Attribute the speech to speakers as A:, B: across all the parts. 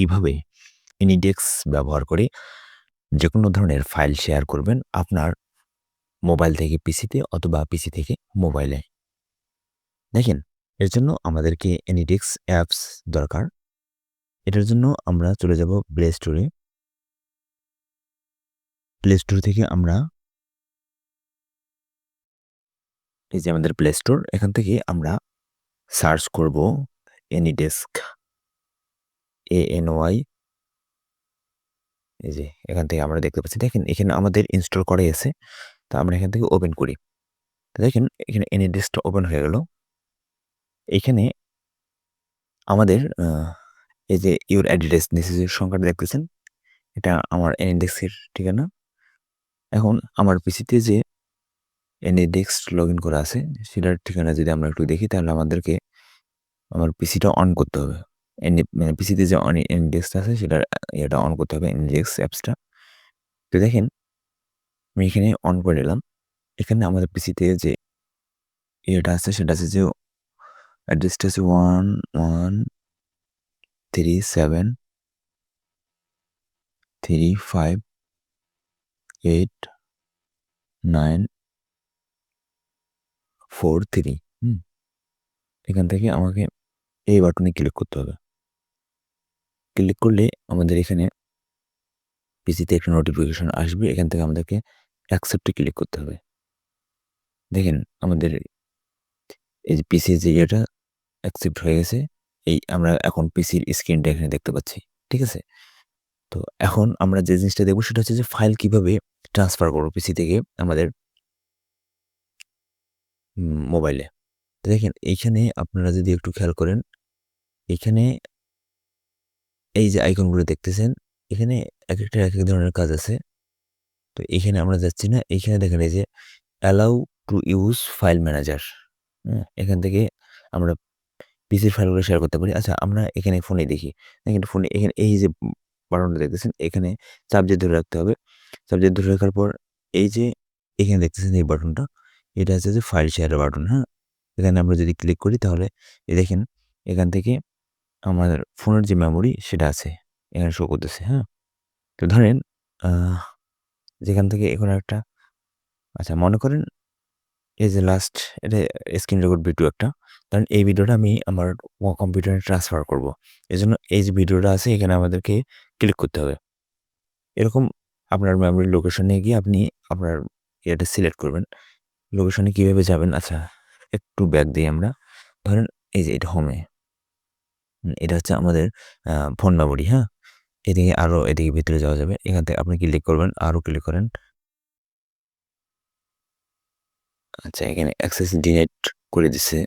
A: কীভাবে এনিডেক্স ব্যবহার করে যে কোনো ধরনের ফাইল শেয়ার করবেন আপনার মোবাইল থেকে পিসিতে অথবা পিসি থেকে মোবাইলে দেখেন, এর জন্য আমাদেরকে এনিডেক্স অ্যাপস দরকার। এটার জন্য আমরা চলে যাব প্লে স্টোরে প্লে স্টোর থেকে আমরা এই যে আমাদের প্লে স্টোর এখান থেকে আমরা সার্চ করব এনিডেস্ক এ এন ওয়াই এই যে, এখান থেকে আমরা দেখতে পাচ্ছি, দেখেন এখানে আমাদের ইনস্টল করে এসে তা আমরা এখান থেকে ওপেন করি। দেখেন, এখানে এনিডেস্কটা ওপেন হয়ে গেল। এখানে আমাদের এই যে ইউর অ্যাড্রেস নিচে সংখ্যাটা দেখতেছেন? এটা আমার এনিডেক্সের ঠিকানা। এখন আমার পিসিতে যে এনিডেক্স লগ ইন করা আছে, সেটার ঠিকানা যদি আমরা একটু দেখি, তাহলে আমাদেরকে, আমার পিসিটা অন করতে হবে। পিসিতে যে অন ইন্ডেক্সটা আছে সেটার এটা অন করতে হবে ইন্ডেক্স অ্যাপসটা তো দেখেন, আমি এখানে অন করে নিলাম। এখানে আমাদের পিসিতে যে ইয়েটা আছে, সেটা আছে যে অ্যাড্রেসটা আছে one one three seven three five eight nine four three হুম। এখান থেকে আমাকে এই বাটনে ক্লিক করতে হবে। ক্লিক করলে আমাদের এখানে পিসিতে একটা নোটিফিকেশন আসবে। এখান থেকে আমাদেরকে অ্যাকসেপ্টে ক্লিক করতে হবে। দেখেন আমাদের এই যে পিসির যে ইয়েটা অ্যাকসেপ্ট হয়ে গেছে, এই আমরা এখন পিসির স্ক্রিনটা এখানে দেখতে পাচ্ছি, ঠিক আছে? তো এখন আমরা যে জিনিসটা দেখব সেটা হচ্ছে যে ফাইল কীভাবে ট্রান্সফার করব পিসি থেকে আমাদের মোবাইলে দেখেন এইখানে আপনারা যদি একটু খেয়াল করেন, এখানে এই যে আইকনগুলো দেখতেছেন, এখানে এক একটা এক এক ধরনের কাজ আছে। তো এখানে আমরা যাচ্ছি না এইখানে দেখেন এই যে allow to use file manager হ্যাঁ এখান থেকে আমরা পিসির ফাইলগুলো শেয়ার করতে পারি। আচ্ছা আমরা এখানে ফোনে দেখি। দেখেন ফোনে এখানে এই যে বাটনটা দেখতেছেন, এখানে সাবজেক্ট ধরে রাখতে হবে। সাবজেক্ট ধরে রাখার পর এই যে এখানে দেখতেছেন এই বাটনটা, এটা হচ্ছে যে ফাইল শেয়ারের বাটন হ্যাঁ? এখানে আমরা যদি ক্লিক করি তাহলে দেখেন, এখান থেকে আমার ফোনের যে মেমোরি সেটা আছে, এখানে শো করতেছে হ্যাঁ? তো ধরেন যেখান থেকে এখন একটা আচ্ছা মনে করেন, এই যে লাস্ট এটা স্ক্রিন রেকর্ড ভিডিও একটা কারণ এই ভিডিওটা আমি আমার কম্পিউটারে ট্রান্সফার করব। এই জন্য এই যে ভিডিওটা আছে, এখানে আমাদেরকে ক্লিক করতে হবে। এরকম আপনার মেমোরি লোকেশনে গিয়ে আপনি আপনার এটা সিলেক্ট করবেন। লোকেশনে কীভাবে যাবেন? আচ্ছা একটু ব্যাক দিই আমরা। ধরেন এই যে এটা হোমে এটা হচ্ছে আমাদের ফোন মেমোরি হ্যাঁ? এদিকে আরও এদিকে ভিতরে যাওয়া যাবে। এখান থেকে আপনি ক্লিক করবেন আরও ক্লিক করেন। আচ্ছা এখানে অ্যাক্সেস ডিনেট করে দিছে।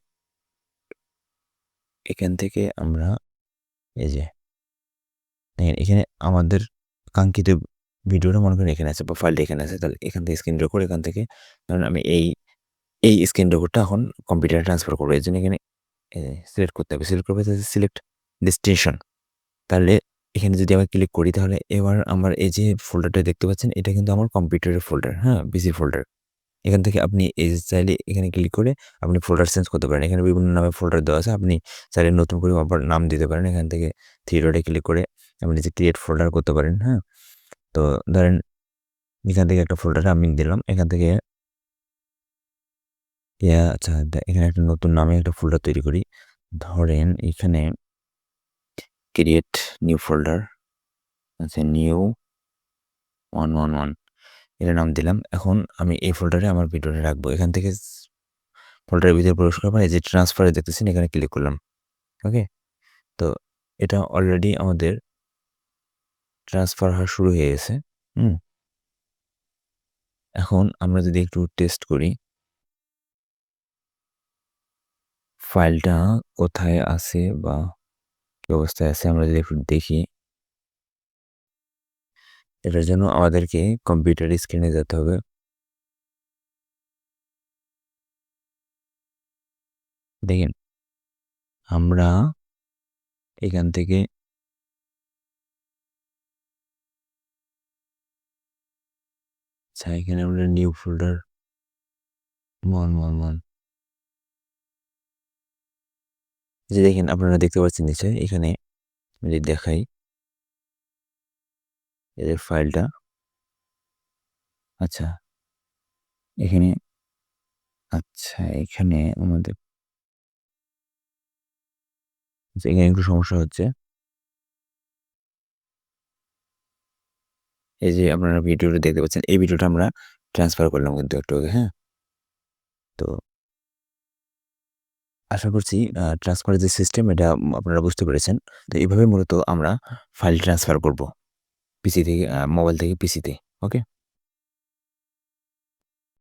A: এখান থেকে আমরা, এই যে এখানে আমাদের কাঙ্ক্ষিত ভিডিওটা মনে করেন এখানে আছে বা ফাইলটা এখানে আছে, তাহলে এখান থেকে স্ক্রিন রেকর্ড এখান থেকে ধরুন আমি এই এই স্ক্রিন রেকর্ডটা এখন কম্পিউটারে ট্রান্সফার করব। এই জন্য এখানে সিলেক্ট করতে হবে। সিলেক্ট করবে সিলেক্ট ডেস্টিনেশন তাহলে এখানে যদি আমি ক্লিক করি, তাহলে এবার আমার এই যে ফোল্ডারটা দেখতে পাচ্ছেন, এটা কিন্তু আমার কম্পিউটারের ফোল্ডার হ্যাঁ? বিসি ফোল্ডার এখান থেকে আপনি এই চাইলে এখানে ক্লিক করে আপনি ফোল্ডার চেঞ্জ করতে পারেন। এখানে বিভিন্ন নামে ফোল্ডার দেওয়া আছে, আপনি চাইলে নতুন করে আবার নাম দিতে পারেন। এখান থেকে থ্রি ক্লিক করে আপনি যে ক্রিয়েট ফোল্ডার করতে পারেন হ্যাঁ? তো ধরেন এখান থেকে একটা ফোল্ডার আমি দিলাম। এখান থেকে আচ্ছা এখানে একটা নতুন নামে একটা ফোল্ডার তৈরি করি। ধরেন এখানে ক্রিয়েট নিউ ফোল্ডার আচ্ছা নিউ ওয়ান ওয়ান ওয়ান এটা নাম দিলাম। এখন আমি এই ফোল্ডারে আমার ভিডিওটা রাখব। এখান থেকে ফোল্ডারের ভিতরে প্রবেশ করার পরে যে ট্রান্সফারে দেখতেছেন, এখানে ক্লিক করলাম। ওকে তো এটা অলরেডি আমাদের ট্রান্সফার হওয়া শুরু হয়ে গেছে। হুম? এখন আমরা যদি একটু টেস্ট করি। ফাইলটা কোথায় আছে বা কি অবস্থায় আছে আমরা যদি একটু দেখি। এটার জন্য আমাদেরকে কম্পিউটার স্ক্রিনে যেতে হবে। দেখেন, আমরা এখান থেকে আচ্ছা এখানে আমরা নিউ ফোল্ডার মন মন মন। যে দেখেন আপনারা দেখতে পাচ্ছেন নিচে এখানে যদি দেখাই। এদের ফাইলটা। আচ্ছা। এখানে আচ্ছা এখানে আমাদের আচ্ছা, এখানে একটু সমস্যা হচ্ছে। এই যে আপনারা ভিডিওটা দেখতে পাচ্ছেন এই ভিডিওটা আমরা ট্রান্সফার করলাম কিন্তু একটু হ্যাঁ? তো আশা করছি ট্রান্সফারের যে সিস্টেম এটা আপনারা বুঝতে পেরেছেন। তো এইভাবে মূলত আমরা ফাইল ট্রান্সফার করব। পিসি থেকে মোবাইল থেকে পিসিতে ওকে